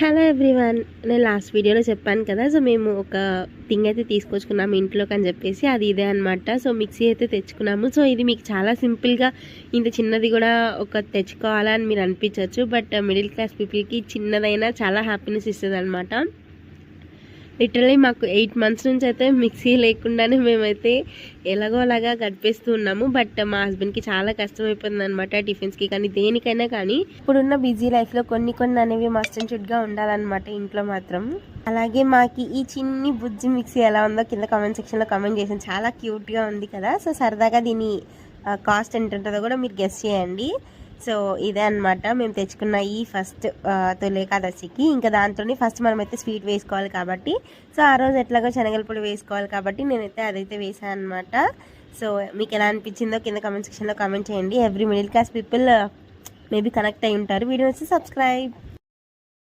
Hello everyone నేను last వీడియోలో చెప్పాను కదా సో మేము ఒక థింగ్ అయితే తీసుకొచ్చుకున్నాము ఇంట్లోకి అని చెప్పేసి అది ఇదే అనమాట సో మిక్సీ అయితే తెచ్చుకున్నాము. సో ఇది మీకు చాలా సింపుల్గా ఇంత చిన్నది కూడా ఒక తెచ్చుకోవాలని మీరు అనిపించవచ్చు బట్ మిడిల్ క్లాస్ పీపుల్కి చిన్నదైనా చాలా హ్యాపీనెస్ ఇస్తుంది అనమాట లిటరలీ మాకు ఎయిట్ మంత్స్ నుంచి అయితే మిక్సీ లేకుండానే మేమైతే ఎలాగో అలాగా గడిపేస్తూ ఉన్నాము. బట్ మా హస్బెండ్కి చాలా కష్టం అయిపోతుంది అనమాట టిఫిన్స్కి కానీ దేనికైనా కానీ. ఇప్పుడున్న బిజీ లైఫ్లో కొన్ని కొన్ని అనేవి మస్ట్ అండ్ షుడ్గా ఉండాలన్నమాట ఇంట్లో మాత్రం. అలాగే మాకు ఈ చిన్ని బుజ్జి మిక్సీ ఎలా ఉందో కింద కామెంట్ సెక్షన్లో కామెంట్ చేసాను చాలా క్యూట్గా ఉంది కదా. సో సరదాగా దీని కాస్ట్ ఎంత ఉంటుందో కూడా మీరు గెస్ట్ చేయండి. సో ఇదే అనమాట మేము తెచ్చుకున్న ఈ ఫస్ట్ తొలి ఏకాదశికి. ఇంకా దాంతోనే ఫస్ట్ మనం అయితే స్వీట్ వేసుకోవాలి కాబట్టి. సో ఆ రోజు ఎట్లాగో శనగల పొడి వేసుకోవాలి కాబట్టి నేనైతే అదైతే వేసాను అనమాట సో మీకు ఎలా అనిపించిందో కింద కమెంట్ సెక్షన్లో కామెంట్ చేయండి. Every middle class people maybe connect అయి ఉంటారు. వీడియో వచ్చి సబ్స్క్రైబ్